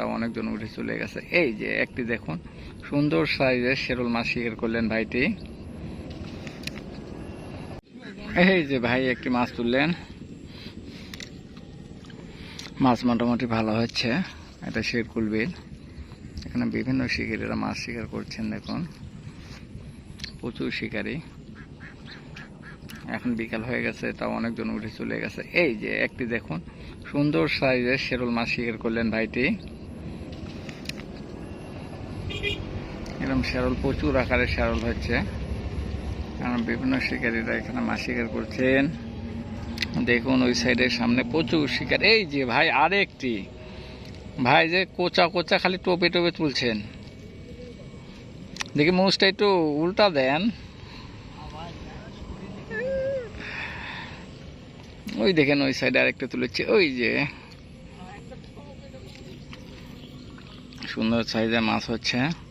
তাও অনেকজন উঠে চলে গেছে। এই যে একটি দেখুন, সুন্দর সাইজের শেরল মাছ শিকার করলেন ভাইটি। এই যে ভাই একটি মাছ তুললেন। মাছ মোটামুটি ভালো হচ্ছে, এটা শেরকুল বিল এখানে বিভিন্ন শিকারীরা মাছ শিকার করছেন, দেখুন। প্রচুর শিকারী। এখন বিকাল হয়ে গেছে, তাও অনেকজন উঠে চলে গেছে। এই যে একটি দেখুন, সুন্দর সাইজের শেরুল মাছ শিকার করলেন ভাইটি। এরকম শেরল প্রচুর আকারে শেরল হচ্ছে। কারণ বিভিন্ন শিকারীরা এখানে মাছ শিকার করছেন। দেখুন, ওই সাইডের সামনে প্রচুর শিকার। এই যে ভাই, আরেকটি। ভাই, যে কোচা কোচা খালি টোপে টোপে তুলছেন। দেখি মুখটা একটু উল্টা দেন। ওই দেখেন, ওই সাইডে আরেকটা তুলেছে। ওই যে। সুন্দর সাইজের মাছ হচ্ছে।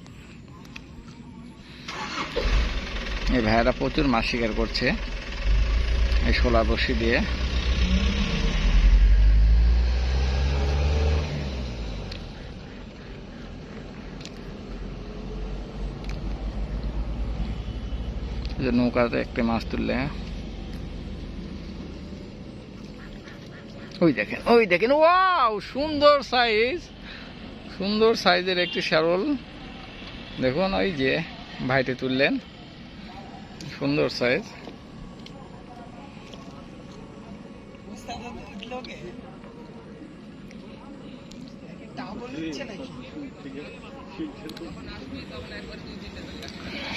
এই ভাইয়ারা প্রচুর মাছ শিকার করছে। এই শোলা বসি দিয়ে। নৌকাতে একটি মাছ তুললে ওই দেখেন ওই দেখেন, ওয়াও, সুন্দর সাইজ। সুন্দর সাইজের একটি শ্যারল। দেখুন, ওই যে ভাইটি তুললেন। সুন্দর সাইজ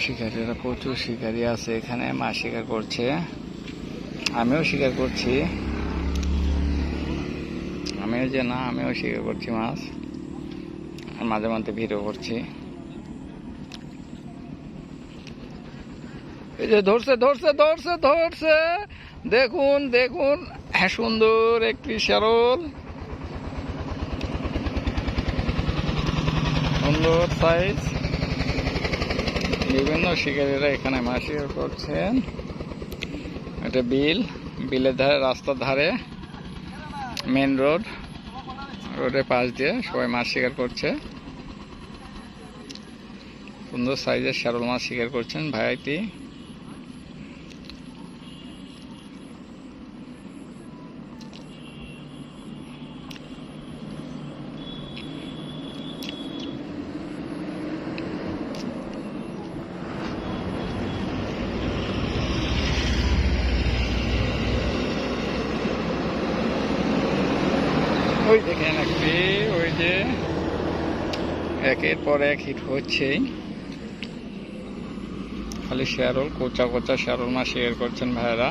শিকারীরা প্রচুর শিকারী আছে এখানে মাছ শিকার করছে। আমিও শিকার করছি। আমিও যে না আমিও শিকার করছি মাছ। আর মাঝে মাঝে ভিড়ও করছি। এই যে ধরছে ধরছে ধরছে ধরছে। দেখুন দেখুন। হ্যাঁ সুন্দর একটি সরল সুন্দর সাইজ বিভিন্ন শিকারীরা এখানে শিকার করছেন। এটা বিল। বিলের ধারে, রাস্তার ধারে। Main road. রোডের পাশ দিয়ে সবাই মাছ শিকার করছে। সুন্দর সাইজের শ্যারল মাছ শিকার করছেন ভাইটি। ওই দেখেন একটি ওই যে একের পর এক হিট হচ্ছেই। খালি শেয়ারল কোচা কোচা শেয়ারল মাছ শেয়ার করছেন ভাইয়েরা।